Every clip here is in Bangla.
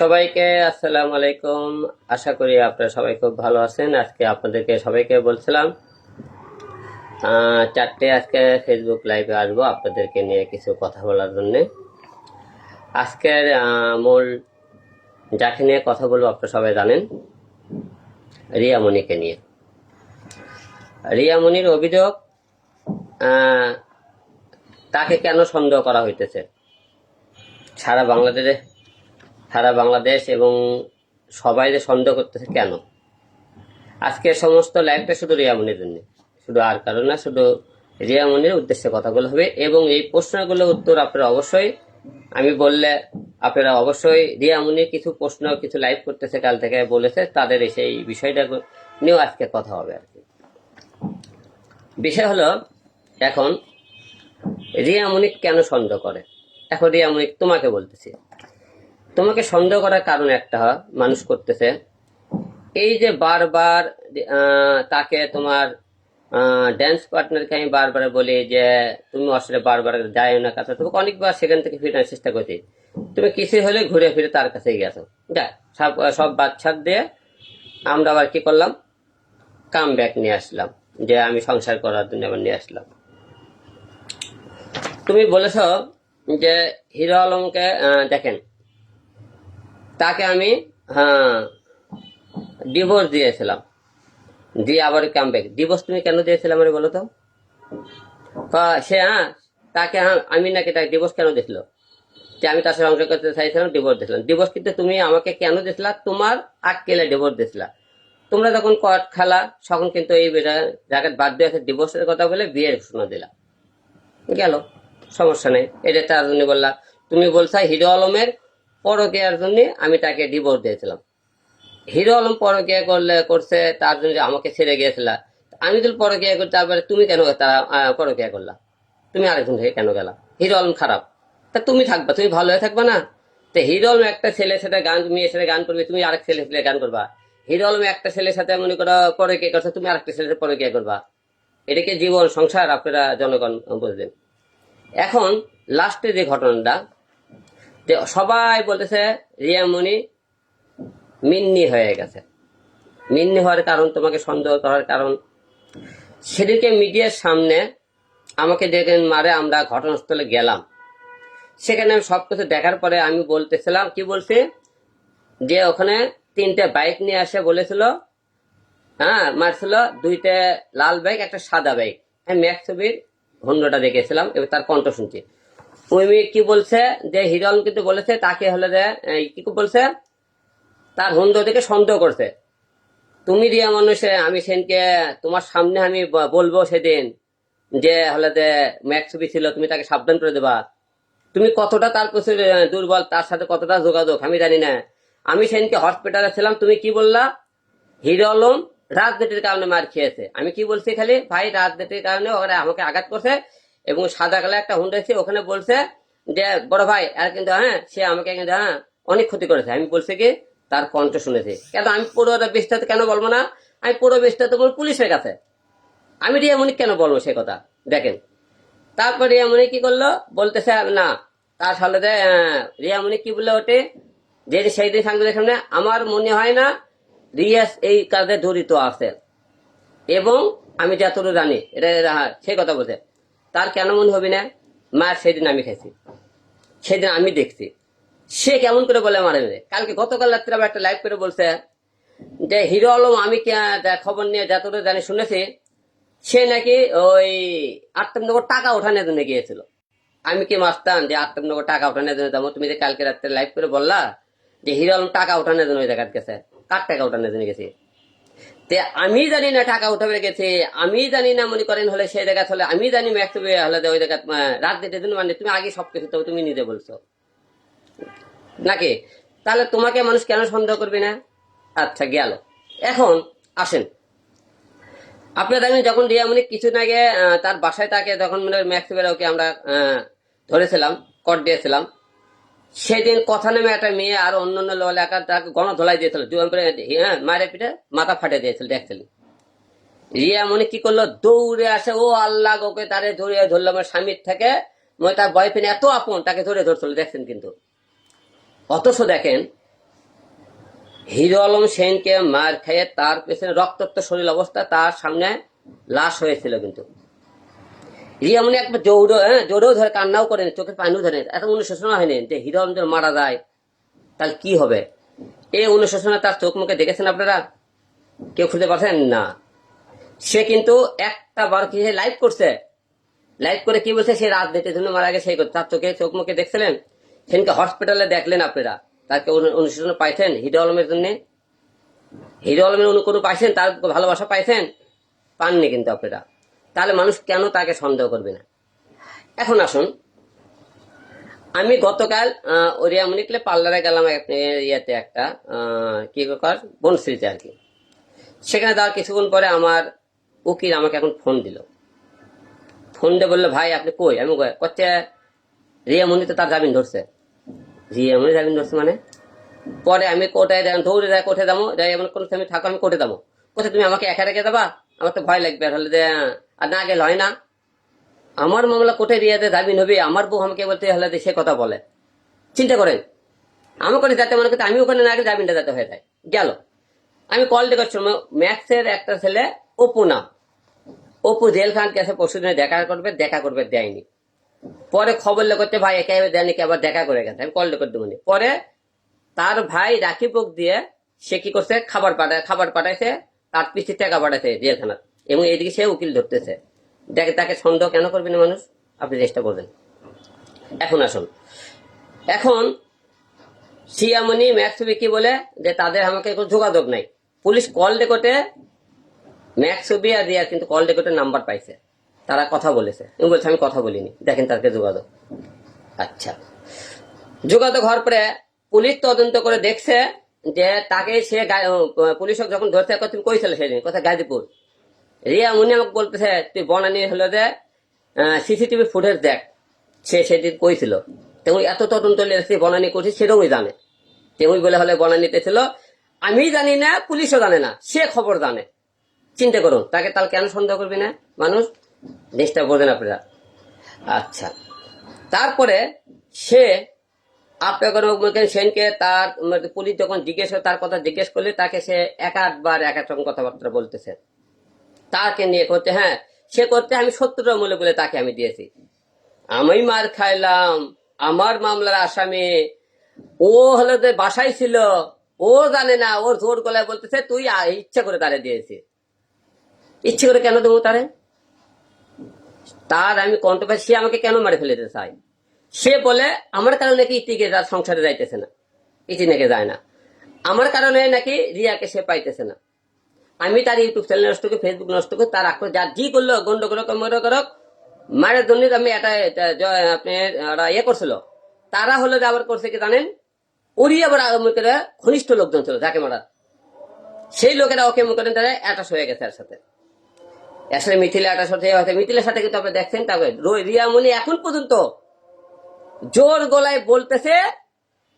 সবাইকে আসসালামু আলাইকুম। আশা করি আপনারা সবাই খুব ভালো আছেন। আজকে আপনাদেরকে সবাইকে বলছিলাম চারটে আজকে ফেসবুক লাইভে আসব আপনাদেরকে নিয়ে কিছু কথা বলার জন্যে। আজকের মূল যাকে নিয়ে কথা বলব আপনারা সবাই জানেন, রিয়ামণিকে নিয়ে। রিয়ামণির অভিযোগ তাকে কেন সন্দেহ করা হইতেছে? সারা বাংলাদেশে সারা বাংলাদেশ এবং সবাই যে সন্দেহ করতেছে কেন? আজকে সমস্ত লাইভটা শুধু রিয়ামনির জন্য। শুধু আর কারণ না, শুধু রিয়ামনির উদ্দেশ্যে কথাগুলো হবে এবং এই প্রশ্নগুলোর উত্তর আপনারা অবশ্যই, আমি বললে আপনারা অবশ্যই রিয়ামনির কিছু প্রশ্ন, কিছু লাইভ করতেছে, কাল থেকে বলেছে, তাদের এই সেই বিষয়টা নিয়েও আজকে কথা হবে আর কি। বিষয় হলো, এখন রিয়ামনিক কেন সন্দেহ করে? এখন রিয়ামনিক তোমাকে বলতেছি। তোমাকে সন্দেহ করার কারণ একটা মানুষ করতেছে। এই যে বারবার তাকে তোমার ড্যান্স পার্টনারকে আমি বারবার বলি যে, তুমি আসলে বারবার যাই না কাছে। তোমাকে অনেকবার সেখান থেকে ফিরানোর চেষ্টা করছি। তুমি কিছু হলে ঘুরে ফিরে তার কাছেই গেছো। যা সব সব বাচ্চার দিয়ে আমরা আবার কি করলাম? কাম ব্যাক নিয়ে আসলাম, যে আমি সংসার করার জন্য আবার নিয়ে আসলাম। তুমি বলেছ যে হিরো আলমকে দেখেন তাকে আমি হ্যাঁ ডিভোর্স দিয়েছিলাম। দিয়ে আবার কাম ব্যাক ডিভোর্স তুমি কেন দিয়েছিলে আমার বলো তো? ক- সে হ্যাঁ তাকে হ্যাঁ আমি নাকি তাকে ডিভোর্স কেন দিছিল? যে আমি তার সংসার করতে চাইছিলাম ডিভোর্স দিয়েছিলাম। ডিভোর্স কিন্তু তুমি আমাকে কেন দিছিলা তোমার আক্কেলে ডিভোর্স দিছিলা তোমরা যখন কট খেলা, তখন কিন্তু এই জায়গায় বাধ্য আছে ডিভোর্সের কথা বলে বিয়ের ঘোষণা দিলা। গেল, সমস্যা নেই। এটা তার জন্য বললা। তুমি বলছা হিরো আলমের পরকিয়ার জন্য আমি তাকে ডিভোর্স দিয়েছিলাম। হিরো আলম পরকিয়া করলে করছে, তার জন্য আমাকে ছেড়ে গিয়েছিল। আমি যদি পরকিয়া করি, তারপরে তুমি কেন তারা পরকিয়া করলা? তুমি আরেকজন কেন গেলা? হিরো আলম খারাপ। তা তুমি থাকবা, তুমি ভালো হয়ে থাকবা না? তো হিরো আলম একটা ছেলের সাথে গান, মেয়ের সাথে গান করবে, তুমি আরেক ছেলের সাথে গান করবা। হিরো আলম একটা ছেলের সাথে মনে করো পরকিয়া করছে, তুমি আরেকটা ছেলের সাথে পরকিয়া করবা। এটাকে জীবন, সংসার? আপনারা জনগণ বুঝলেন এখন লাস্টে যে ঘটনাটা সবাই বলতেছে রিয়ামণি মিন্নি হয়ে গেছে। মিন্নি হওয়ার কারণ, তোমাকে সন্দেহ করার কারণ। সেদিনকে মিডিয়ার সামনে আমাকে যেদিন মারে, আমরা ঘটনাস্থলে গেলাম। সেখানে আমি সব কিছু দেখার পরে আমি বলতেছিলাম, কি বলছি? যে ওখানে তিনটে বাইক নিয়ে আসে বলেছিল হ্যাঁ মারছিল। দুইটা লাল বাইক, একটা সাদা বাইক। আমি ছবির হন্ডটা দেখেছিলাম, এবার তার কণ্ঠ শুনছি। ওই কি বলছে? যে হিরন কিন্তু বলেছে তাকে হলে যে কি বলছে? তার হন্ড দেখে সন্দেহ করছে। তুমি রিয়া মানুষে আমি সেনকে তোমার সামনে আমি বলব সেদিন যে হলে যে ম্যাক্স ছবি ছিল তুমি তাকে সাবধান করে দেবা। তুমি কতটা তার আহ, দুর্বল তার সাথে কতটা যোগাযোগ আমি জানি না। আমি সেদিনকে হসপিটালে ছিলাম তুমি কি বললা? হিরো আলম রাজনীতির কারণে মার খেয়েছে। আমি কি বলছি খালি? ভাই রাজনীতির কারণে ওরা আমাকে আঘাত করছে। এবং সাদা কালার একটা হুন্ডা এসে ওখানে বলছে যে বড় ভাই আর কিন্তু হ্যাঁ সে আমাকে কিন্তু হ্যাঁ অনেক ক্ষতি করেছে। আমি বলছি কি তার কণ্ঠ শুনেছি। কেন আমি পুরো বিস্তারিত কেন বলব না? আমি পুরো বিস্তারিত বলব পুলিশের কাছে। আমি রিয়া রিয়ামণি কেন বলব সে কথা? দেখেন। তারপর রিয়া রিয়ামণি কি করল? বলতেছে না তার সাথে যে, আহ, রিয়ামণি কি বলল ওটে যে যে সেই দিন সাংবাদিক সামনে আমার মনে হয় না রিয়াস এই কাজে জড়িত আছে। এবং আমি যতটুকু জানি এটা হ্যাঁ, সেই কথা বলছে। তার কেন মনে হবে না? মার সেদিন আমি খাইছি সেদিন আমি দেখছি। সে কেমন করে বলে মারে মেরে কালকে গতকাল রাত্রে আবার একটা লাইভ করে বলছে, যে হিরো আলম, আমি খবর নিয়ে যতটা জানি শুনেছি, সে নাকি ওই আত্মনগর টাকা ওঠানোর জন্য গিয়েছিল। আমি কি মাস্তান যে আত্মনগর টাকা ওঠানোর জন্য যাব? তুমি যে কালকে রাত্রে লাইভ করে বললা যে হিরো আলম টাকা ওঠানোর জন্য ওই জায়গায় গেছে। কার টাকা ওঠানোর জন্য গেছে? আমি জানি না টাকা উঠাবে গেছে আমি জানি না মনে করেন হলে সেই জায়গা হলে আমি জানি ম্যাক্স হলে ওই জায়গা রাজনীতির জন্য মানে তুমি আগে সবকিছু তো তুমি নিজে বলছো। নাকি? তাহলে তোমাকে মানুষ কেন সন্দেহ করবে না? আচ্ছা গেল। এখন আসেন। আপনার দেখেন যখন রিয়ামণি কিছুদিন আগে আহ, তার বাসায় তাকে তখন মানে ম্যাক্সিমের ওকে আমরা ধরেছিলাম কট দিয়েছিলাম সেদিন কথা নেমে একটা মেয়ে আর অন্য অন্য এলাকা তাকে গণ ধলাই দিয়েছিল। করে হ্যাঁ মায়ের পিঠে মাথা ফাটে দিয়েছিল দেখছিলেন রিয়া মনে কি করল? দৌড়ে আসে, ও আল্লাহ ওকে তারে ধরে ধরলো আমার স্বামীর থেকে। মানে তার বয়ফ্রেন্ড এত আপন, তাকে ধরে ধরছিল, দেখছেন কিন্তু। অথচ দেখেন, হিরো আলম সেনকে মার খেয়ে তার পেছনে রক্তাক্ত শরীর অবস্থা তার সামনে লাশ হয়েছিল কিন্তু। রিয়ামনি একবার জৌড়ো হ্যাঁ জোরেও ধরে কান্নাও করেন, চোখের পানিও ধরে এত অনুশোচনা হয়নি যে হিরো আলম যদি মারা যায়, তাহলে কি হবে? এই অনুশোচনা তার চোখ মুখে দেখেছেন আপনারা? কেউ খুঁজে পাচ্ছেন না। সে কিন্তু একটা বার কি লাইভ করছে? লাইভ করে কি বলছে? সে রাজনীতির জন্য মারা গেছে তার চোখে, চোখ মুখে দেখছিলেন? সেদিনকে হসপিটালে দেখলেন আপনারা। তাকে অনু- অনুশোচনা পাইছেন হিরো আলমের জন্য? হিরো আলমের অনু কোনো পাইছেন? তার ভালোবাসা পাইছেন? পাননি কিন্তু আপনারা। তাহলে মানুষ কেন তাকে সন্দেহ করবে না? এখন আসুন। আমি গতকাল ওরিয়া মনিকলে পার্লারে গেলাম ইয়েতে একটা কি কর? বনশ্রীতে আর কি। সেখানে যাওয়ার কিছুক্ষণ পরে আমার উকিল আমাকে এখন ফোন দিল। ফোন দিয়ে বলল, ভাই, আপনি কই? আমি করছে রিয়া মনি তার জামিন ধরছে। রিয়া মনি জামিন ধরছে মানে? পরে আমি কোর্টে যাই, দৌড়ে যাই, কোর্টে যাব, যাই এমন কোনো আমি থাকো আমি কোর্টে যাব। কোথায় তুমি আমাকে একা রেখে দেবা আমার তো ভয় লাগবে। আর হলে যে আর না গেলে হয় না। আমার মামলা কোর্টে দে জামিন হবে আমার বউ আমাকে বলতে হলে সে কথা বলে। চিন্তা করেন, আমি করে যাতে মনে করতে, আমি ওখানে না গেলে জামিনটা যাতে হয়ে যায়। গেল। আমি কল দিয়ে করছি ম্যাক্সের একটা ছেলে, অপু নাম। অপু জেলখান পরশু দিনে দেখা করবে দেখা করবে, দেয়নি। পরে খবর করতে, ভাই, একে দেয়নি কে আবার দেখা করে গেছে। আমি কল করে দেবো পরে তার ভাই রাখি পোক দিয়ে, সে কি করছে? খাবার পাঠায়, খাবার পাঠাইছে, তার পিছিয়ে টাকা পাঠাইছে জেলখানার এবং এদিকে সে উকিল ধরতেছে। দেখে তাকে সন্দেহ কেন করবে না মানুষ? আপনি চেষ্টা করবেন এখন আসুন। এখন সিয়ামনি ম্যাক্সবি কি বলে যে তাদের আমাকে কোনো যোগাযোগ নাই। পুলিশ কল রেকর্ডে ম্যাক্সবি আর রিয়া কিন্তু কল রেকর্ডের নাম্বার পাইছে। তারা কথা বলেছে। আমি বলছে, আমি কথা বলিনি। দেখেন তাদেরকে যোগাযোগ। আচ্ছা। যোগাযোগ হওয়ার পরে পুলিশ তদন্ত করে দেখছে যে তাকে সে পুলিশক যখন ধরতে তুমি কইছিল সেদিন? কোথায় গাজীপুর। রিয়া মুনি আমাকে বলতেছে, তুই বনানি হলো যে সিসিটিভি ফুটেজ দেখ। সে সেদিন কইছিল। তেমন এত তদন্ত লেগেছে বনানি করছি সেটাই জানে। তেমন বলে হলে বনানিতে ছিল, আমি জানি না, পুলিশও জানে না, সে খবর জানে। চিন্তা করুন, তাকে তাহলে কেন সন্দেহ করবি না, মানুষ? জিনিসটা বোঝেন আপনারা। আচ্ছা। তারপরে সে আপনার সেনকে তার মানে পুলিশ যখন জিজ্ঞেস তার কথা জিজ্ঞেস করলে তাকে সে এক আধবার এক রকম কথাবার্তা বলতেছে। তাকে নিয়ে করতে হ্যাঁ সে করতে আমি সত্তরটা মূল্য বলে তাকে আমি দিয়েছি। আমি মার খাইলাম, আমার মামলার আসামি, ও হলো যে বাসায় ছিল, ও জানে না, ওর জোর গলায় বলতেছে, তুই ইচ্ছা করে তারে দিয়েছি ইচ্ছে করে কেন দেবো তারে? তার আমি কন্ট্রোভার্সি সে আমাকে কেন মারে ফেলে দিতে চাই সে বলে, আমার কারণে নাকি ইতিকে তার সংসারে যাইতেছে না। ইতি নাকি যায় না। আমার কারণে নাকি রিয়াকে সে পাইতেছে না। আমি তার ইউটিউব চ্যানেল নষ্ট করি ফেসবুক নষ্ট করি তার আক্রোশ, যা জি করল, গন্ড করো মনে করক মারের জন্য আমি এটা আপনি ইয়ে করছিল। তারা হলো যে আবার করছে কি জানেন? ওরই আবার আগামী ঘনিষ্ঠ লোকজন ছিল, যাকে মারা। সেই লোকেরা ওকে মনে করেন তারা অ্যাটাচ হয়ে গেছে এর সাথে। আসলে মিথিলা অ্যাটাচ হতে হয়তো মিথিলের সাথে কিন্তু আপনি দেখছেন রো- রিয়ামণি এখন পর্যন্ত জোর গলায় বলতেছে,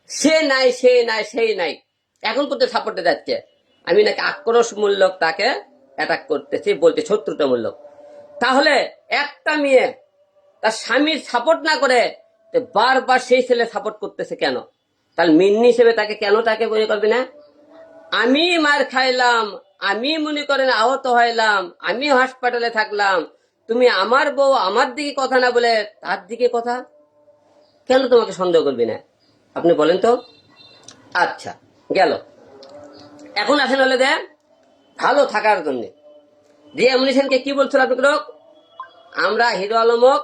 সে নাই সে নাই সেই নাই। এখন পর্যন্ত সাপোর্টে যাচ্ছে। আমি নাকি আক্রোশমূলক তাকে অ্যাটাক করতেছি, বলতে শত্রুতামূলক। তাহলে একটা মেয়ে তার স্বামীর সাপোর্ট না করে বারবার সেই ছেলে সাপোর্ট করতেছে কেন? তাহলে মিন্নি হিসেবে তাকে কেন তাকে মনে করবে না? আমি মার খাইলাম, আমি মনে করেন আহত হইলাম, আমি হাসপাতালে থাকলাম, তুমি আমার বউ আমার দিকে কথা না বলে তার দিকে কথা? কেন তোমাকে সন্দেহ করবি না? আপনি বলেন তো? আচ্ছা গেল। এখন আসেন হলে দেন, ভালো থাকার জন্য। রিয়া মুনিশনকে কি বলছিল আপনি আমরা হিরো আলমক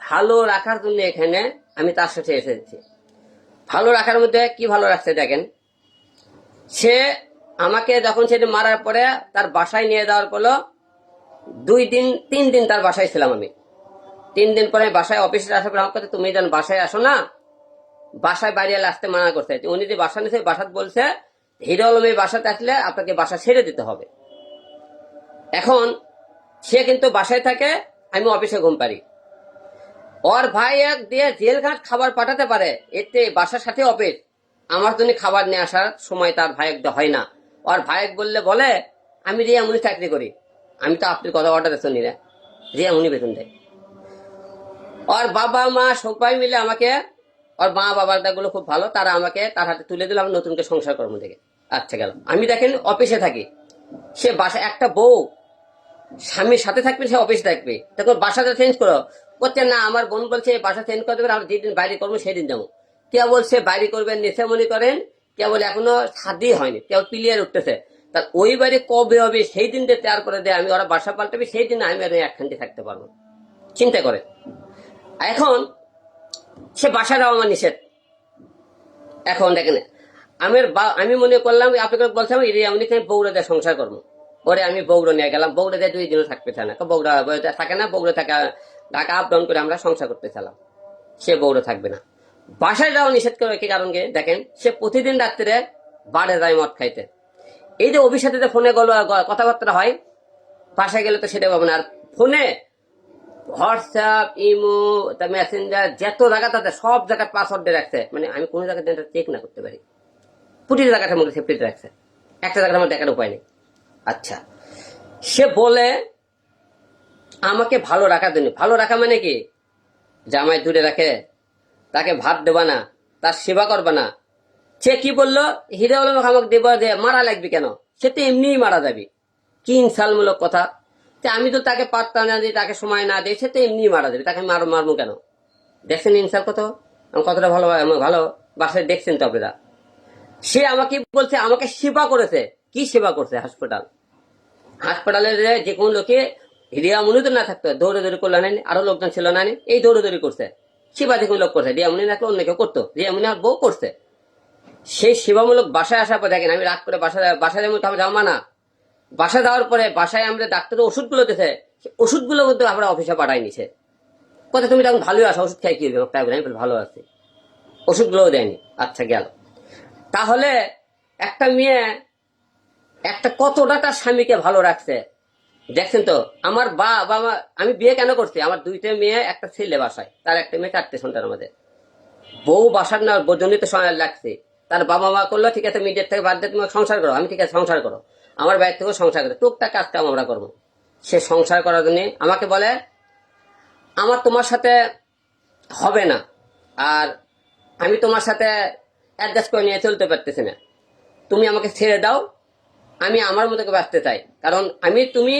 ভালো রাখার জন্য এখানে আমি তার সাথে এসেছি। ভালো রাখার মধ্যে কি ভালো রাখছে দেখেন। সে আমাকে যখন সেটা মারার পরে তার বাসায় নিয়ে যাওয়ার পর দুই দিন, তিন দিন তার বাসায় ছিলাম আমি। তিন দিন পরে বাসায় অফিসে আসার পর আমাকে তুমি যেন বাসায় আসো না, বাসায় বাইরে আসতে মানা করছে। উনি যে বাসা নিয়েছে বাসাত বলছে হিরো আলমের বাসাতে আসলে আপনাকে বাসা ছেড়ে দিতে হবে। এখন সে কিন্তু বাসায় থাকে, আমি অফিসে ঘুম পারি ওর ভাই এক দিয়ে জেল ঘাট খাবার পাঠাতে পারে, এতে বাসার সাথে অফিস। আমার জন্য খাবার নিয়ে আসার সময় তার ভাই একদম হয় না। ওর ভাইক বললে বলে, আমি রিয়া মুনি চাকরি করি। আমি তো আপনি কথা অর্ডার শুনি না রিয়া মুনি বেতন দেয়। ওর বাবা মা সবাই মিলে আমাকে, ওর মা বাবারগুলো খুব ভালো, তারা আমাকে তার হাতে তুলে দিল, আমি নতুনকে সংসার কর্ম থেকে আচ্ছা গেল আমি দেখেন অফিসে থাকি। সে বাসা একটা বউ, স্বামীর সাথে থাকবে, সে অফিসে থাকবে। তখন বাসাটা চেঞ্জ করো? করছে না, আমার বোন বলছে বাসা চেঞ্জ করে দেবেন আমরা যেদিন বাইরে করব সেদিন যাব। কে বলছে, বাইরে করবেন নেশে মনে করেন, কে বলে, এখনও শাদি হয়নি, কেউ ক্লিয়ার উঠতেছে। তার ওই বাড়ি কবে হবে, সেই দিন দিয়ে তৈরি করে দেয়, আমি ওরা বাসা পাল্টাবে, সেই দিন আমি আর একখানটি থাকতে পারব চিন্তা করে। এখন সে বাসা দেওয়া আমার নিষেধ। এখন দেখেন আমার বা- আমি মনে করলাম, আপনাকে বলছিলাম এই আমি বৌড়া দিয়ে সংসার করব। ওরে আমি বৌড়া নিয়ে গেলাম। বৌড়া দিয়ে দুই দিনও থাকতে চায় না। বৌড়া থাকে না বৌড়া থাকে ঢাকা আপ ডাউন করে আমরা সংসার করতে চালাম সে বৌড়া থাকবে না। বাসায় যাওয়া নিষেধ করে কি কারণ? দেখেন, সে প্রতিদিন রাত্রে বাড়ে যায় মদ খাইতে। এই যে অভিষেকে যে ফোনে গল কথাবার্তা হয়, বাসায় গেলে তো সেটা পাবো না। আর ফোনে হোয়াটসঅ্যাপ, ইমো মেসেঞ্জার, যত জায়গা তাতে সব জায়গায় পাসওয়ার্ড দিয়ে রাখছে। মানে আমি কোনো জায়গাতে চেক না করতে পারি। প্রতিটি জায়গাটার মধ্যে সেফটি রাখছে। একটা জায়গার মধ্যে দেখার উপায় নেই। আচ্ছা। সে বলে, আমাকে ভালো রাখার জন্য। ভালো রাখা মানে কি? জামাই দূরে রাখে, তাকে ভাত দেবা না, তার সেবা করবে না। সে কি বলল? হিরে আলম আমাকে দেবা যে মারা লাগবে কেন? সে তো এমনিই মারা যাবে। কি ইনসালমূলক কথা। যে আমি তো তাকে পাত্তা না দিই তাকে সময় না দিই সে তো এমনিই মারা যাবে। তাকে মার, মারবো কেন? দেখছেন ইনসাল কত? কতটা ভালো ভালো। বাসায় দেখছেন তো আপনারা। সে আমাকে বলছে, আমাকে সেবা করেছে। কি সেবা করছে হাসপাতাল? হাসপাতালে যে কোনো লোকে রিয়ামুনি তো না থাকতো দৌড়ে দৌড়ি করল না আরও লোকজন ছিল না এই দৌড়ে দৌড়ি করছে। সেবা যে লোক করছে রিয়ামুনি না অন্য কেউ করতো রিয়ামুনি আর বউ করছে। সেই সেবামূলক বাসায় আসার পর দেখেন, আমি রাগ করে বাসায় বাসায় যেমন তবে যাওয়া মানা বাসায় যাওয়ার পরে বাসায় আমরা ডাক্তার ওষুধগুলো দিতে ওষুধগুলো কিন্তু আমরা অফিসে পাঠাই নিছে। কথা তুমি তখন ভালোই আসো ওষুধ খাই কি হবে তাই আমি ভালো আছি। ওষুধগুলোও দেয়নি। আচ্ছা গেল। তাহলে একটা মেয়ে একটা কতটা তার স্বামীকে ভালো রাখছে? দেখছেন তো? আমার বা বাবা আমি বিয়ে কেন করছি? আমার দুইটা মেয়ে, একটা ছেলে বাসায়, তার একটা মেয়ে চারটে সন্তান আমাদের বউ বাসার না জন্যই তো সময় লাগছে। তার বাবা মা করল, ঠিক আছে, মিডিয়ার থেকে বাদ দিয়ে তুমি সংসার করো। আমি, ঠিক আছে, সংসার করো। আমার বাইরে থেকেও সংসার করো। টুকটাক কাজটা আমরা করব। সে সংসার করার জন্য আমাকে বলে, আমার তোমার সাথে হবে না। আর আমি তোমার সাথে অ্যাডজাস্ট করে নিয়ে চলতে পারতেছি না। তুমি আমাকে ছেড়ে দাও, আমি আমার মতো বাঁচতে চাই। কারণ আমি, তুমি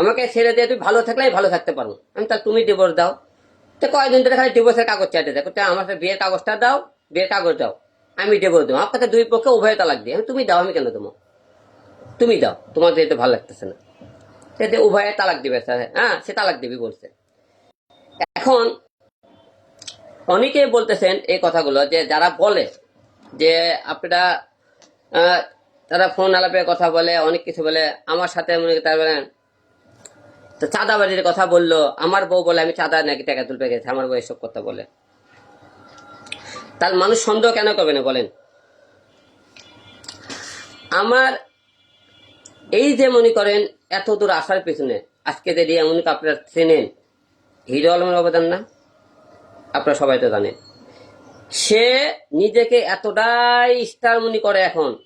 আমাকে ছেড়ে দিয়ে, তুমি ভালো থাকলে ভালো থাকতে পারব। আমি তাহলে তুমি ডিভোর্স দাও। তো কয়েকদিন ধরে খালি ডিভোর্সের কাগজ চাইতে দেয় করতে আমার বিয়ের কাগজটা দাও, বিয়ের কাগজ দাও, আমি ডিভোর্স দেবো। আমার কাছে দুই পক্ষে উভয় তালাক দিই আমি, তুমি দাও, আমি কেন দেবো? তুমি দাও, তোমার যেহেতু ভালো লাগতেছে না। সেতে উভয়ে তালাক দিবে হ্যাঁ সে তালাক দিবি বলছে। এখন অনেকেই বলতেছেন এই কথাগুলো যে যারা বলে যে আপনারা তারা ফোন আলাপে কথা বলে, অনেক কিছু বলে। আমার সাথে মনে তারা বলেন, তো চাঁদাবাজির কথা বলল, আমার বউ বলে আমি চাঁদা নাকি টাকা তুলতে গেছি, আমার বউ এসব কথা বলে। তার মানুষ সন্দেহ কেন করবে না বলেন? আমার এই যে মনে করেন, এত দূর আসার পেছনে, আজকে যে রিয়া আপনারা চেনেন, হিরো আলমের অবদান না? আপনারা সবাই তো জানেন। সে নিজেকে এতটাই স্টার মনি করে এখন।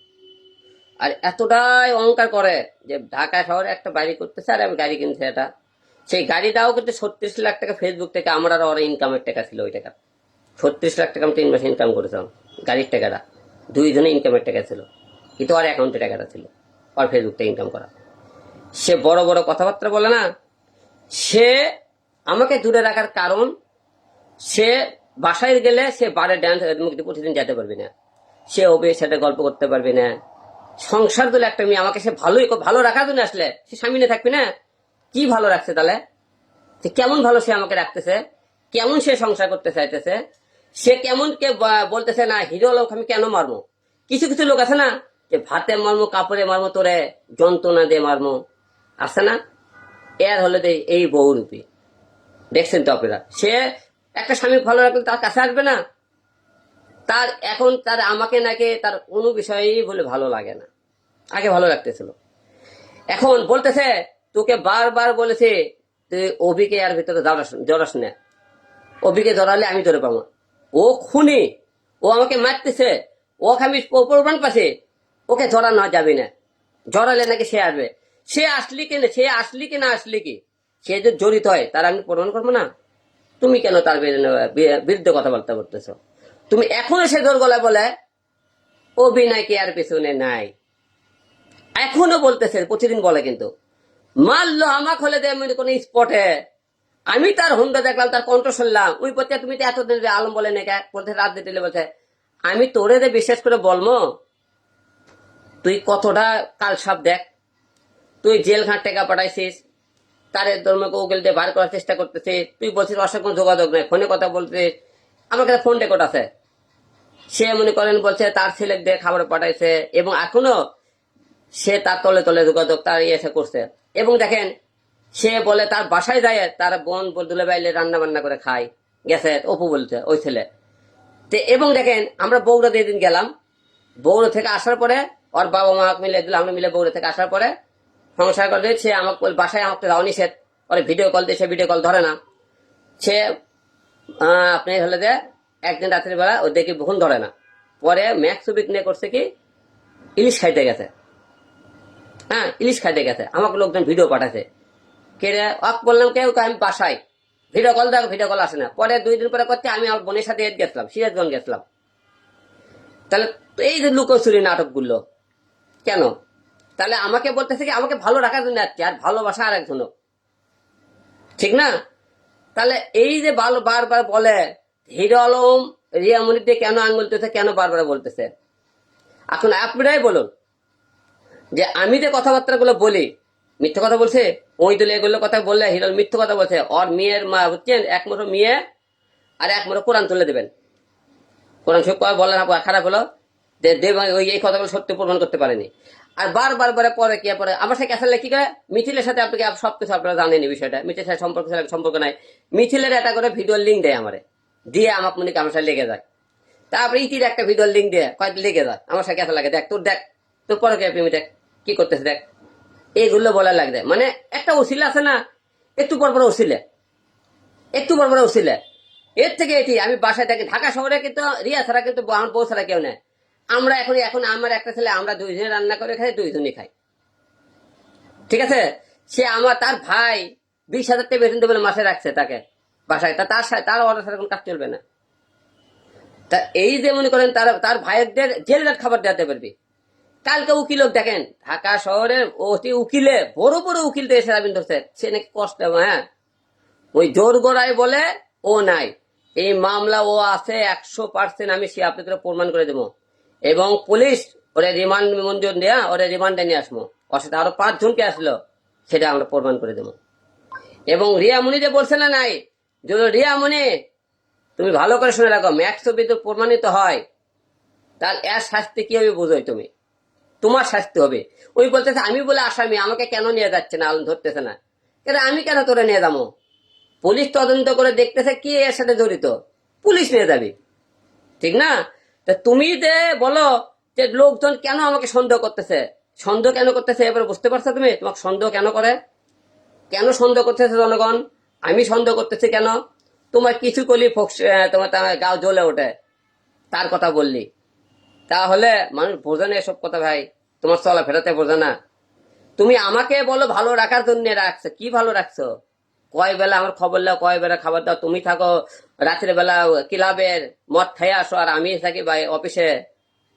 আর এতটাই অহংকার করে যে ঢাকা শহরে একটা বাড়ি করতেছে আর আমি গাড়ি কিনছে এটা। সেই গাড়িটাও কিন্তু ছত্রিশ লাখ টাকা ফেসবুক থেকে আমার আর ওর ইনকামের টাকা ছিল ওই টাকা ছত্রিশ লাখ টাকা আমি তিন মাসে ইনকাম করেছিলাম গাড়ির টাকাটা। দুইজনে ইনকামের টাকা ছিল। কিন্তু আর অ্যাকাউন্টে টাকাটা ছিল আর ফেসবুক থেকে ইনকাম করা। সে বড় বড় কথাবার্তা বলে না। সে আমাকে দূরে রাখার কারণ সে বাসায় গেলে সে বারে ড্যান্স প্রতিদিন যেতে পারবে না। সে ওবে সাথে গল্প করতে পারবে না। সংসার দিলে একটা মেয়ে আমাকে সে ভালোই ভালো রাখার জন্য আসলে সে স্বামী নিয়ে থাকবে না। কি ভালো রাখছে তাহলে? যে কেমন ভালো সে আমাকে রাখতেছে, কেমন সে সংসার করতে চাইতেছে, সে কেমন কে বলতেছে, না, হিরো লোক আমি কেন মারবো? কিছু কিছু লোক আছে না, যে ভাতে মারমো কাপড়ে মারমো তোরে যন্ত্রণা দিয়ে মারমো আছে না? এর হলে এই বহুরূপী দেখছেন তো আপনারা? সে একটা স্বামী ভালো রাখলে তার কাছে আসবে না? তার এখন তার আমাকে নাকি তার কোনো বিষয়েই বলে ভালো লাগে না। আগে ভালো লাগতেছিল। এখন বলতেছে, তোকে বারবার বলেছে, তুই অভিকে আর ভিতরে জড়াস না। অভিকে জড়ালে আমি ধরে পাবো ও খুনি, ও আমাকে মারতেছে ও আমি প্রমাণ পাচ্ছে, ওকে জড়ানো যাবে না। জড়ালে নাকি সে আসবে। সে আসলি কি না, সে আসলি কি না আসলি কি? সে যে জড়িত হয়, তার আমি প্রমাণ করব না? তুমি কেন তার বিরুদ্ধে- কথাবার্তা বলতেছো তুমি এখনও সে গলায় বলে, অভিনয় কি আর পিছনে নাই? এখনও বলতেছে প্রতিদিন বলে কিন্তু। মারলো, আমাকে হলে দেয় কোনো স্পটে। আমি তার হুন্ডা দেখলাম, তার কণ্ঠ শুনলাম। ওই পথে তুমি তো এতদিন আলম বলে নাকি বলতে রাত দিতে বলছে, আমি তোরে যে বিশ্বাস করে বলব। তুই কতটা কাল সাপ দেখ। তুই জেল ঘাট টাকা পাঠাইছিস তার ধর্মকে উকিল দিয়ে বার করার চেষ্টা করতেছিস তুই বলছিস অসংখ্য কোনো যোগাযোগ নেই, ফোনে কথা বলতে আমার কাছে ফোন রেকর্ড আছে। সে মনে করেন বলছে, তার ছেলে দিয়ে খাবার পাঠাইছে এবং এখনও সে তার তলে তলে যোগাযোগ, তার ইয়েছে করছে। এবং দেখেন, সে বলে তার বাসায় যায়, তার বোন বদলে বাইলে রান্না বান্না করে খায়। গেছে, অপু বলছে, ওই ছেলে। তে এবং দেখেন, আমরা বগুড়া দিয়ে দিন গেলাম। বগুড়া থেকে আসার পরে, ওর বাবা মা মিলে দিল, আমরা মিলে বগুড়া থেকে আসার পরে সংসার করে সে আমাকে বাসায় আমাকে যাওয়া নিষেধ ওরে ভিডিও কল দিয়ে সে ভিডিও কল ধরে না। সে আপনি হলে যে একদিন রাত্রির বেলা ও দেখি বহুন ধরে না। পরে ম্যাক্স নিয়ে করছে কি, ইলিশ খাইতে গেছে। হ্যাঁ ইলিশ খাইতে গেছে। আমাকে লোকজন ভিডিও পাঠাছে কে অক বললাম কেউ আমি বাসায়। ভিডিও কল দেখো ভিডিও কল আসে না। পরে দুই দিন পরে করতে আমি আমার বোনের সাথে গেছিলাম, সিরাজগঞ্জ গেছিলাম। তাহলে এই যে লুকোচুরি নাটকগুলো, কেন? তাহলে আমাকে বলতেছে কি, আমাকে ভালো রাখার জন্য আসছে আর ভালোবাসা আর একজন ঠিক না? তাহলে এই যে ভালো বারবার বলে, হিরো আলম, রিয়া মনিতে কেন আঙুল তুলছে কেন বারবার বলতেছে? এখন আপনারাই বলুন, যে আমি যে কথাবার্তাগুলো বলি, মিথ্যে কথা বলছে ওই দলে এগুলো কথা বললে হিরোল মিথ্যে কথা বলছে, ওর মেয়ের মা বুঝছেন, এক মুঠো মেয়ে আর এক মুঠো কোরআন তুলে দেবেন। কোরআন সব কথা বললেন খারাপ হলো, যে দেব ওই এই কথাগুলো সত্য প্রমাণ করতে পারেনি। আর বারবার বারে পরে কি পরে? আমার সাথে ক্যাসালে কি করে, মিথিলের সাথে আপনাকে সব কিছু আপনারা জানেন এই বিষয়টা? মিথিলের সাথে সম্পর্ক সম্পর্ক নাই। মিথিলের একটা করে ভিডিও লিঙ্ক দেয় আমারে। দিয়ে আমাকে মনে আমার সাথে লেগে যায়। তারপরে ইতির একটা ভিডিও লিঙ্ক দিয়ে কয়েক লেগে যায়? আমার সাথে ক্যাসা লাগে, দেখ, তোর দেখ, তোর পরে কে প্রেমী দেখ, কি করতেছে, দেখ। এইগুলো বলা লাগবে। মানে একটা ওসিলা আছে না, একটু পর পর ওসিলে একটু পর পর ওসিলে এর থেকে এটি, আমি বাসায় থাকি, ঢাকা শহরে কিন্তু, রিয়া ছাড়া কিন্তু, আমার বউ ছাড়া কেউ নেই। আমরা এখন এখন আমার একটা ছেলে, আমরা দুইজনে রান্না করে খাই দুইজনই খাই। ঠিক আছে? সে আমার, তার ভাই বিশ হাজার টাকা বেতন দেবে মাসে রাখছে তাকে বাসায়। তা তার তার অর্ডার ছাড়া কোনো কাজ চলবে না। তা এই যে মনে করেন, তার তার ভাইয়েরদের জেলগাট খাবার দেওয়াতে পারবি। কালকে উকিল দেখেন, ঢাকা শহরে অতি উকিলে, বড় বড় উকিল দিয়ে সেরাবিন ধরছে। সে নাকি কষ্ট হ্যাঁ? ওই জোর গোড়ায় বলে, ও নাই। এই মামলা ও আছে, একশো পার্সেন্ট আমি সে আপনাদের প্রমাণ করে দেবো। এবং পুলিশ ওরে রিমান্ড মঞ্জুর দেয়া ওরে রিমান্ডে নিয়ে আসব ওর সাথে আরও পাঁচজনকে আসলো, সেটা আমরা প্রমাণ করে দেবো। এবং রিয়ামণি যে বলছে না নাই যদি রিয়ামণি তুমি ভালো করে শুনে রাখো, ম্যাক্স তো প্রমাণিত হয়। তার এর শাস্তি কি হবে বোঝোই তুমি? তোমার শাস্তি হবে। ওই বলতেছে, আমি বলে আসামি, আমাকে কেন নিয়ে যাচ্ছে না? ধরতেছে না। কেন আমি কেন তোরে নিয়ে যাব? পুলিশ তদন্ত করে দেখতেছে কি এর সাথে জড়িত। পুলিশ নিয়ে যাবি। ঠিক না? তা তুমি যে বলো যে লোকজন কেন আমাকে সন্দেহ করতেছে? সন্দেহ কেন করতেছে? এবার বুঝতে পারছ তুমি? তোমাকে সন্দেহ কেন করে? কেন সন্দেহ করতেছে জনগণ? আমি সন্দেহ করতেছি কেন? তোমার কিছু করলি তোমার গাও জ্বলে ওঠে। তার কথা বললি। তাহলে মানুষ বোঝে না এসব কথা ভাই। তোমার চলা ফেরাতে বোঝে না। তুমি আমাকে বলো ভালো রাখার জন্য রাখছো। কি ভালো রাখছো? কয় বেলা আমার খবর দাও কয় বেলা খাবার দাও, তুমি থাকো, রাত্রে বেলা ক্লাবের মদ খেয়ে আসো আর আমি থাকি ভাই অফিসে।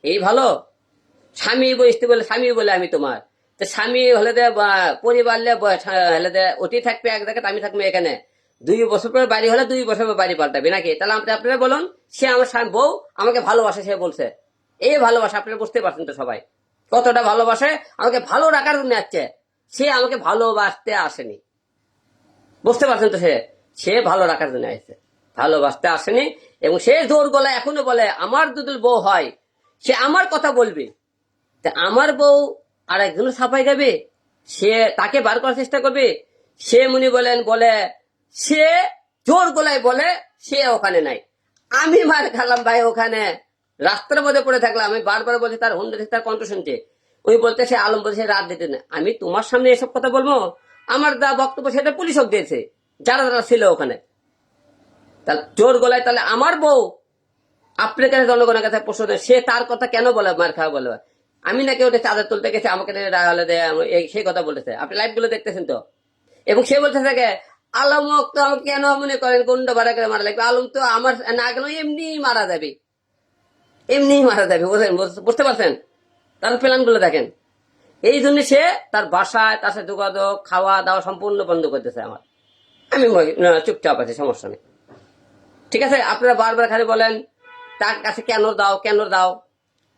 এই ভালো? স্বামী বসতে বলে, স্বামী বলে আমি তোমার। তো স্বামী হলে দে পরিবার হলে দে ওটি থাকবে এক জায়গায় আমি থাকব এখানে। দুই বছর পরে বাড়ি হলে দুই বছর পর বাড়ি পাল্টাবে নাকি? তাহলে আপনি আপনারা বলুন, সে আমার স্বামী, বউ আমাকে ভালোবাসে, সে বলছে। এই ভালোবাসা আপনারা বুঝতে পারছেন তো সবাই। কতটা ভালোবাসে, আমাকে ভালো রাখার জন্য আসছে। সে আমাকে ভালোবাসতে আসেনি। বুঝতে পারছেন তো সে? সে ভালো রাখার জন্য আসছে ভালোবাসতে আসেনি এবং সে জোর গলায় এখনও বলে, আমার যদি বউ হয়, সে আমার কথা বলবে। তা আমার বউ আর একজনের সাফাই গাবে সে তাকে বার করার চেষ্টা করবে? সে মুনি বলেন, বলে, সে জোর গলায় বলে, সে ওখানে নাই। আমি মার খেলাম ভাই ওখানে। রাস্তার মধ্যে পড়ে থাকলাম। আমি বারবার বলছি, তার হুন্ডা তার কণ্ঠ শুনতে ওই বলতে সে আলম বলছে রাত দিতে না। আমি তোমার সামনে এসব কথা বলব? আমার দা বক্তব্য সেটা পুলিশক দিয়েছে, যারা যারা ছিল ওখানে। তাহলে জোর গলায় তাহলে আমার বউ আপনার কাছে, জনগণের কাছে প্রশ্ন সে তার কথা কেন বলে, মার খাওয়া বলে? আমি নাকি ওটা চাঁদা তুলতে গেছি আমাকে সেই কথা বলেছে। আপনি লাইভগুলো দেখতেছেন তো? এবং সে বলতে থাকে আলমক তো আমাকে কেন মনে করেন গুন্ড ভাড়া করে মারা লাগবে? আলম তো আমার না গেলেও এমনি মারা যাবে। এমনি মারা যাবে বুঝতে পারছেন? তার প্ল্যানগুলো দেখেন। এই জন্য সে তার বাসায় তার সাথে যোগাযোগ, খাওয়া দাওয়া সম্পূর্ণ বন্ধ করতেছে আমার। আমি চুপচাপ আছি, সমস্যা নেই। ঠিক আছে? আপনারা বারবার খালি বলেন, তার কাছে কেন দাও কেন দাও?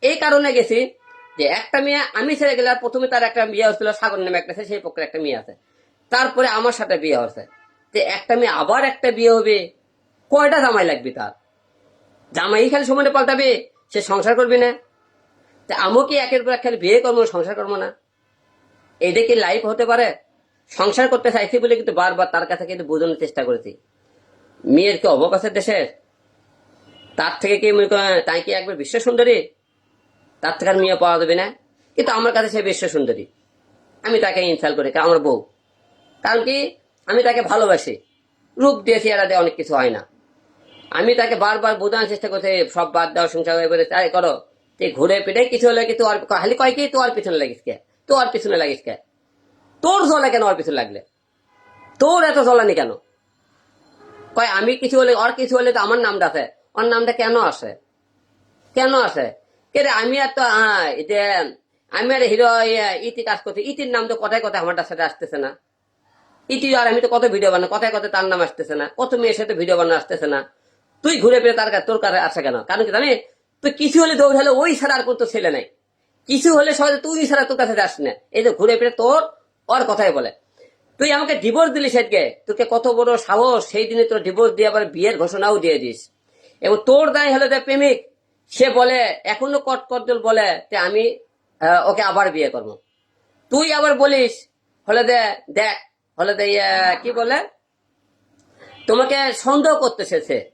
এই কারণে গেছি যে একটা মেয়ে আমি ছেড়ে গেলে প্রথমে তার একটা বিয়ে হচ্ছিল সাগর নামে একটা সেই পক্ষে একটা মেয়ে আছে। তারপরে আমার সাথে বিয়ে হচ্ছে যে একটা মেয়ে আবার একটা বিয়ে হবে, কয়টা জামাই লাগবে তার? জামাই খালি সময় পাল্টাবে, সে সংসার করবে না। তা আমিও কি একের পর খালি বিয়ে করব, সংসার করব না? এইটা কি লাইফ হতে পারে? সংসার করতে চাইছি বলে কিন্তু বারবার তার কাছে কিন্তু বোঝানোর চেষ্টা করেছি। মেয়ের কি আছে দেশের? তার থেকে কি মনে করেন, তাই কি একবার বিশ্ব সুন্দরী? তার থেকে আর মেয়ে পাওয়া যাবে না? কিন্তু আমার কাছে সে বিশ্ব সুন্দরী। আমি তাকে ইনসাল করি আমার বউ। কারণ কি? আমি তাকে ভালোবাসি। রূপ দিয়েছি এরা অনেক কিছু হয় না। আমি তাকে বারবার বোঝানোর চেষ্টা করছি, সব বাদ দাও, সংসার বলে তাই করো। ঘুরে পিটে কিছু হলে কি তোর খালি কয় কি? তোর পিছনে লাগিস কে? তোর পিছনে লাগিস কে? তোর জ্বলে কেন ওর পিছনে লাগলে? তোর এত জ্বলানি কেন? কয়, আমি কিছু হলে, ওর কিছু হলে তো আমার নামটা আছে। ওর নামটা কেন আসে? কেন আসে? কে রে, আমি আর তো হ্যাঁ এতে আমি আর হিরো ইতি কাজ করছি। ইতির নাম তো কথায় কথায় আমার সাথে আসতেছে না। ইতি আর আমি তো কত ভিডিও বানাই, কথায় কথায় তার নাম আসতেছে না। কত মেয়ের সাথে ভিডিও বানানো আসতেছে না। তুই ঘুরে ফিরে তার তোর কাছে আসে কেন? কারণ কি জানি তুই কিছু হলে দৌড় হলে ওই ছাড়া আর কোনো ছেলে নাই। কিছু হলে সহজে তুই ছাড়া তোর কাছে যাস না। এই যে ঘুরে ফিরে তোর ওর কথাই বলে। তুই আমাকে ডিভোর্স দিলি সেদিকে তোকে কত বড় সাহস সেই দিনে তোর ডিভোর্স দিয়ে আবার বিয়ের ঘোষণাও দিয়ে দিস। এবং তোর দায় হলো যে প্রেমিক সে বলে এখনও কট কটদল বলে যে আমি ওকে আবার বিয়ে করব। তুই আবার বলিস হলে দে দেখ হলে দে ইয়ে, কি বলে? তোমাকে সন্দেহ করতেছে সে।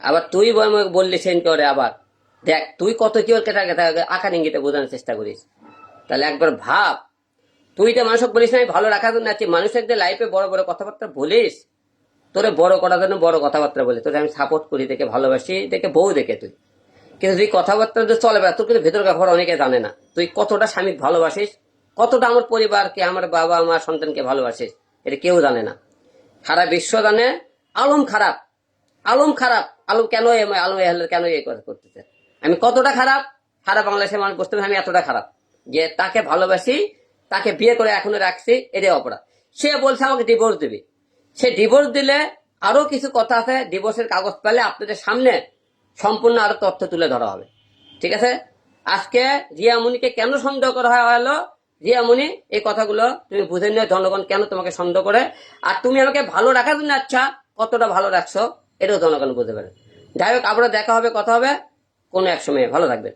আবার তুই বল- বললি সেন করে আবার। দেখ, তুই কত কি ওর কেটা কেটা আকার ইঙ্গিতে বোঝানোর চেষ্টা করিস। তাহলে একবার ভাব। তুই তো মানুষকে বলিস না ভালো রাখার জন্য আছি মানুষের যে লাইফে বড় বড় কথাবার্তা বলিস। তোরে বড় করার জন্য বড় কথাবার্তা বলি। তোকে আমি সাপোর্ট করি, দেখে ভালোবাসি, দেখে বউ দেখে তুই। কিন্তু তুই কথাবার্তা যে চলে বেড়া, তোর কিন্তু ভেতর ঘর অনেকে জানে না। তুই কতটা স্বামী ভালোবাসিস, কতটা আমার পরিবারকে, আমার বাবা, আমার সন্তানকে ভালোবাসিস, এটা কেউ জানে না। সারা বিশ্ব জানে, আলম খারাপ। আলম খারাপ। আলম কেন আলম এ কেন এই কথা করতেছে আমি কতটা খারাপ? সারা বাংলাদেশের মানুষ বুঝতে আমি এতটা খারাপ। যে তাকে ভালোবাসি, তাকে বিয়ে করে এখনও রাখছি, এটাই অপরাধ। সে বলছে আমাকে ডিভোর্স দিবি। সে ডিভোর্স দিলে আরও কিছু কথা আছে ডিভোর্সের কাগজ পেলে আপনাদের সামনে সম্পূর্ণ আরও তথ্য তুলে ধরা হবে। ঠিক আছে? আজকে রিয়ামণিকে কেন সন্দেহ করা হয় হলো রিয়ামণি এই কথাগুলো তুমি বুঝে নিও জনগণ কেন তোমাকে সন্দেহ করে? আর তুমি আমাকে ভালো রাখার জন্য আচ্ছা কতটা ভালো রাখছো, এটাও জনগণ বুঝতে পারে। যাই হোক, আবারও দেখা হবে, কথা হবে। কোনো এক সময়ে। ভালো থাকবে